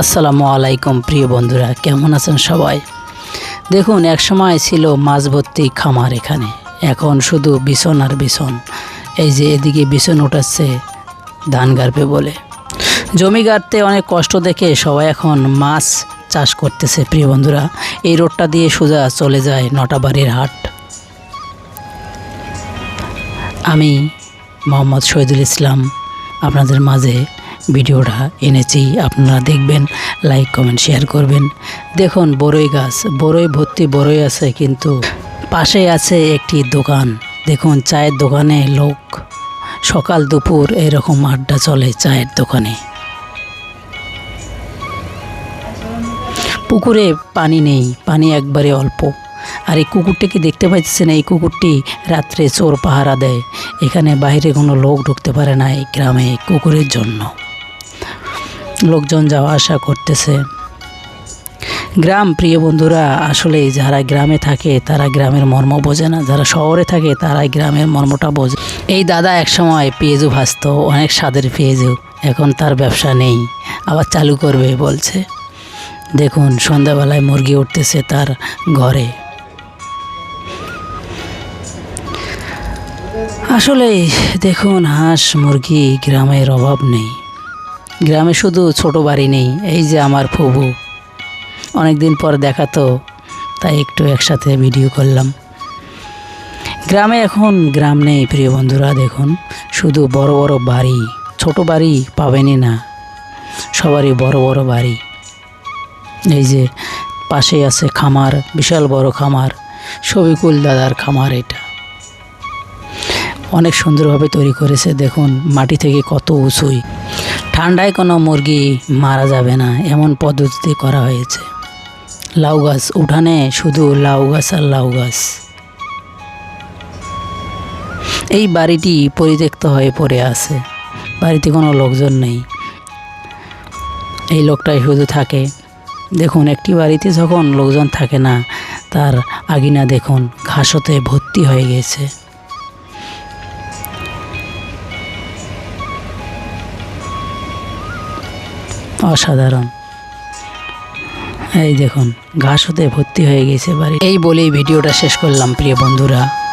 আসসালামু আলাইকুম, প্রিয় বন্ধুরা, কেমন আছেন সবাই? দেখুন, এক সময় ছিল মাছ ভর্তি খামার এখানে। এখন শুধু বিছন আর বিছন। এই যে এদিকে বিছন উঠাচ্ছে ধান গাড়বে বলে। জমি গাড়তে অনেক কষ্ট দেখে সবাই এখন মাছ চাষ করতেছে, প্রিয় বন্ধুরা। এই রোডটা দিয়ে সোজা চলে যায় নটাবাড়ির হাট। আমি মোহাম্মদ শহীদুল ইসলাম, আপনাদের মাঝে ভিডিওটা এনেছি আপনারা দেখবেন লাইক কমেন্ট শেয়ার করবেন। দেখুন বড়ই গাছ বড়ই ভর্তি বড়ই আছে, কিন্তু পাশে আছে একটি দোকান। দেখুন, চায়ের দোকানে লোক। সকাল দুপুর এরকম আড্ডা চলে চায়ের দোকানে। পুকুরে পানি নেই, পানি একবারে অল্প। আর এই কুকুরটিকে দেখতে পাইতেছেন? এই কুকুরটি রাত্রে চোর পাহারা দেয়। এখানে বাইরে কোনো লোক ঢুকতে পারে না এই গ্রামে কুকুরের জন্য। লোকজন যাওয়া আসা করতেছে। গ্রাম, প্রিয় বন্ধুরা, আসলে যারা গ্রামে থাকে, তারা গ্রামের মর্ম বোঝে না। যারা শহরে থাকে তারা গ্রামের মর্মটা বোঝে। এই দাদা একসময় পেঁয়াজু ভাজত, অনেক স্বাদের পেঁয়াজু। এখন তার ব্যবসা নেই, আবার চালু করবে বলছে। দেখুন, সন্ধ্যাবেলায় মুরগি উঠতেছে তার ঘরে। আসলে দেখুন, হাঁস মুরগি গ্রামের অভাব নেই। গ্রামে শুধু ছোট বাড়ি নেই, এই যে আমার ফুবু। অনেক দিন পর দেখাতো তাই একটু একসাথে ভিডিও করলাম। গ্রামে এখন গ্রাম নেই, প্রিয় বন্ধুরা, দেখুন। শুধু বড় বড় বাড়ি, ছোট বাড়ি পাবেনই না, সবারই বড় বড় বাড়ি। এই যে পাশে আছে খামার, বিশাল বড় খামার সবিকুল দাদার খামার এটা। অনেক সুন্দরভাবে তৈরি করেছে, দেখুন, মাটি থেকে কত উঁচুই। ঠান্ডায় কোনো মুরগি মারা যাবে না, এমন পদ্ধতিতে করা হয়েছে। লাউ গাছ উঠানে শুধু লাউ গাছ আর লাউ গাছ। এই বাড়িটি পরিত্যক্ত হয়ে পড়ে আছে। বাড়িতে কোনো লোকজন নেই। এই লোকটাই শুধু থাকে। দেখুন, একটি বাড়িতে যখন লোকজন থাকে না, তার আগিনা দেখুন, ঘাসতে ভর্তি হয়ে গেছে। অসাধারণ। এই দেখুন, ঘাস হতে ভর্তি হয়ে গেছে বাড়ি। এই বলেই ভিডিওটা শেষ করলাম, প্রিয় বন্ধুরা।